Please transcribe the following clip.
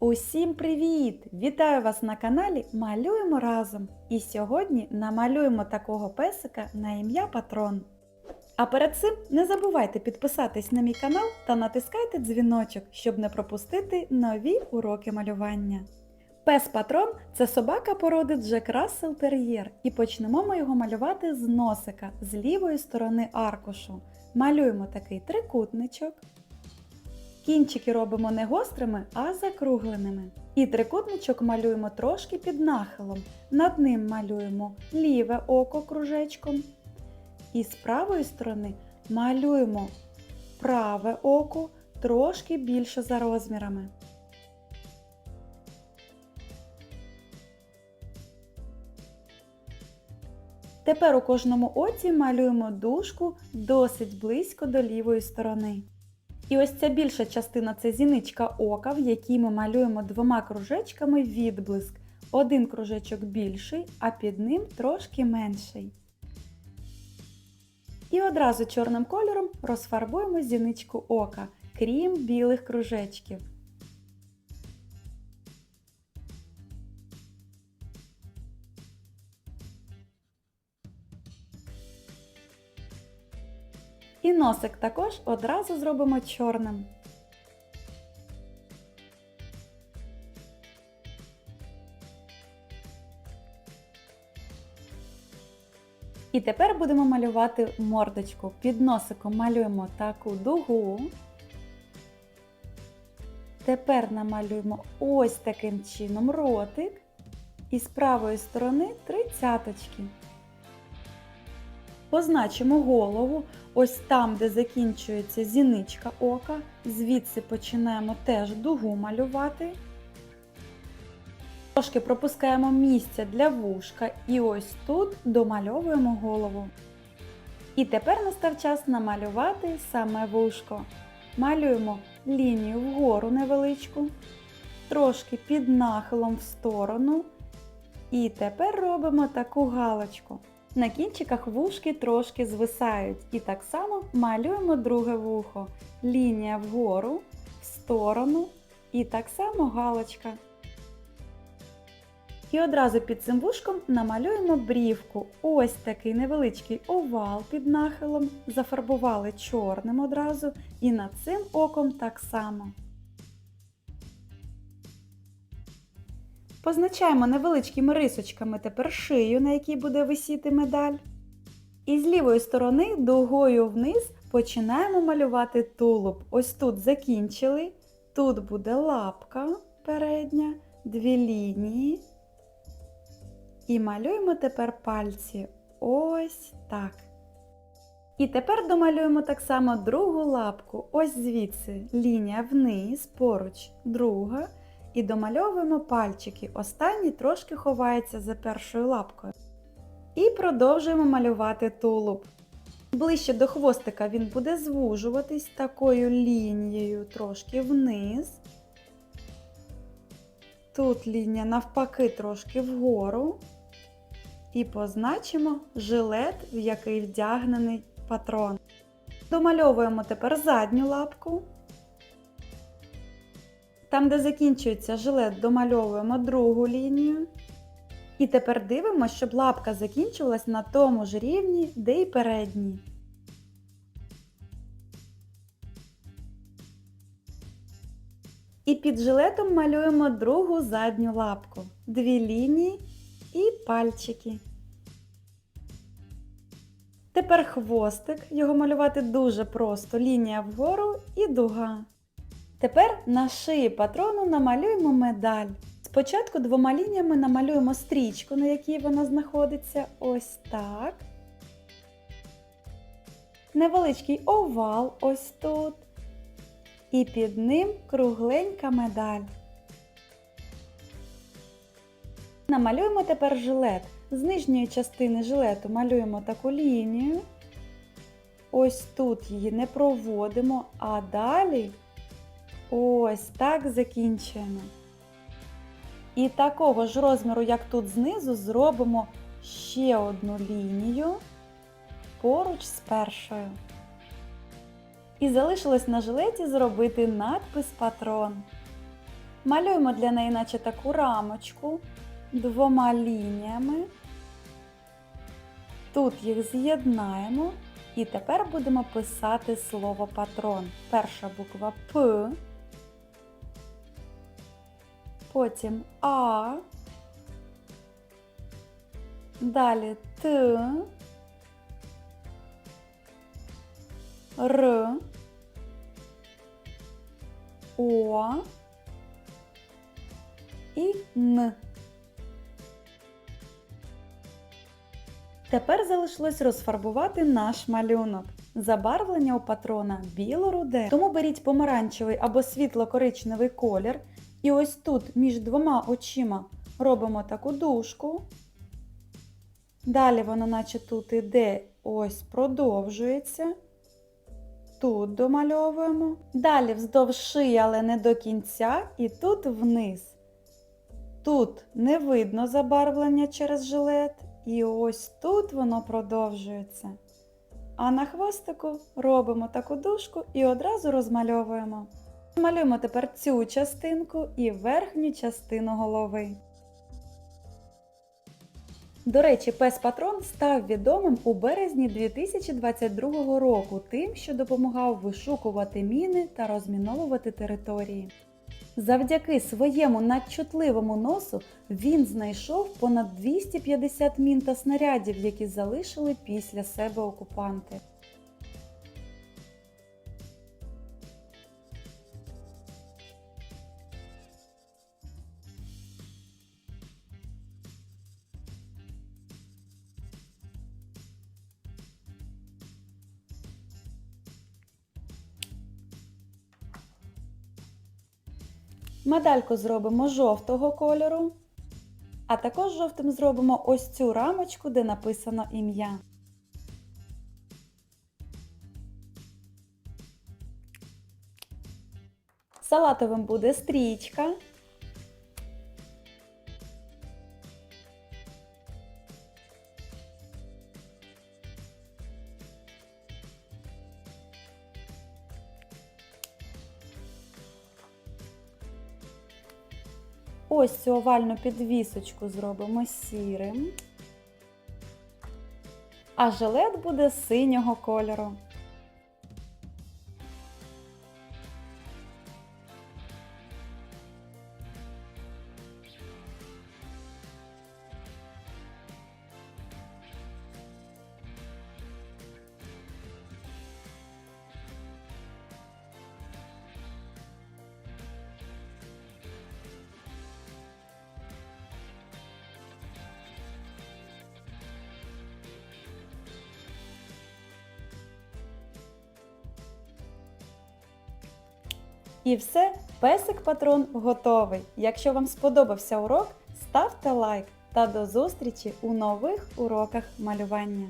Усім привіт! Вітаю вас на каналі Малюємо разом! І сьогодні намалюємо такого песика на ім'я Патрон. А перед цим не забувайте підписатись на мій канал та натискайте дзвіночок, щоб не пропустити нові уроки малювання. Пес Патрон це собака породи Джек Рассел Тер'єр, і почнемо ми його малювати з носика, з лівої сторони аркушу. Малюємо такий трикутничок. Кінчики робимо не гострими, а закругленими. І трикутничок малюємо трошки під нахилом. Над ним малюємо ліве око кружечком. І з правої сторони малюємо праве око трошки більше за розмірами. Тепер у кожному оці малюємо дужку досить близько до лівої сторони. І ось ця більша частина це зіничка ока, в якій ми малюємо двома кружечками відблиск. Один кружечок більший, а під ним трошки менший. І одразу чорним кольором розфарбуємо зіничку ока, крім білих кружечків. І носик також одразу зробимо чорним. І тепер будемо малювати мордочку. Під носиком малюємо таку дугу. Тепер намалюємо ось таким чином ротик. І з правої сторони три цяточки. Позначимо голову ось там, де закінчується зіничка ока. Звідси починаємо теж дугу малювати. Трошки пропускаємо місце для вушка і ось тут домальовуємо голову. І тепер настав час намалювати саме вушко. Малюємо лінію вгору невеличку, трошки під нахилом в сторону. І тепер робимо таку галочку. На кінчиках вушки трошки звисають. І так само малюємо друге вухо. Лінія вгору, в сторону і так само галочка. І одразу під цим вушком намалюємо брівку. Ось такий невеличкий овал під нахилом. Зафарбували чорним одразу і над цим оком так само. Позначаємо невеличкими рисочками тепер шию, на якій буде висіти медаль. І з лівої сторони дугою вниз починаємо малювати тулуб. Ось тут закінчили. Тут буде лапка передня, дві лінії. І малюємо тепер пальці. Ось так. І тепер домалюємо так само другу лапку. Ось звідси лінія вниз, поруч, друга. І домальовуємо пальчики. Останній трошки ховається за першою лапкою. І продовжуємо малювати тулуб. Ближче до хвостика він буде звужуватись такою лінією трошки вниз. Тут лінія навпаки трошки вгору. І позначимо жилет, в який вдягнений патрон. Домальовуємо тепер задню лапку. Там, де закінчується жилет, домальовуємо другу лінію. І тепер дивимося, щоб лапка закінчувалась на тому ж рівні, де й передній. І під жилетом малюємо другу задню лапку. Дві лінії і пальчики. Тепер хвостик. Його малювати дуже просто. Лінія вгору і дуга. Тепер на шиї патрону намалюємо медаль. Спочатку двома лініями намалюємо стрічку, на якій вона знаходиться. Ось так. Невеличкий овал ось тут. І під ним кругленька медаль. Намалюємо тепер жилет. З нижньої частини жилету малюємо таку лінію. Ось тут її не проводимо, а далі ось так закінчуємо. І такого ж розміру, як тут знизу, зробимо ще одну лінію поруч з першою. І залишилось на жилеті зробити надпис патрон. Малюємо для неї наче таку рамочку двома лініями. Тут їх з'єднаємо. І тепер будемо писати слово патрон. Перша буква П, потім А, далі Т, Р, О і Н. Тепер залишилось розфарбувати наш малюнок. Забарвлення у патрона біло-руде, тому беріть помаранчевий або світло-коричневий колір. І ось тут між двома очима робимо таку дужку. Далі воно наче тут іде, ось продовжується. Тут домальовуємо. Далі вздовж шиї, але не до кінця, і тут вниз. Тут не видно забарвлення через жилет. І ось тут воно продовжується. А на хвостику робимо таку дужку і одразу розмальовуємо. Малюємо тепер цю частинку і верхню частину голови. До речі, пес Патрон став відомим у березні 2022 року тим, що допомагав вишукувати міни та розміновувати території. Завдяки своєму надчутливому носу він знайшов понад 250 мін та снарядів, які залишили після себе окупанти. Медальку зробимо жовтого кольору, а також жовтим зробимо ось цю рамочку, де написано ім'я. Салатовим буде стрічка. Ось цю овальну підвісочку зробимо сірим, а жилет буде синього кольору. І все, песик-патрон готовий. Якщо вам сподобався урок, ставте лайк та до зустрічі у нових уроках малювання.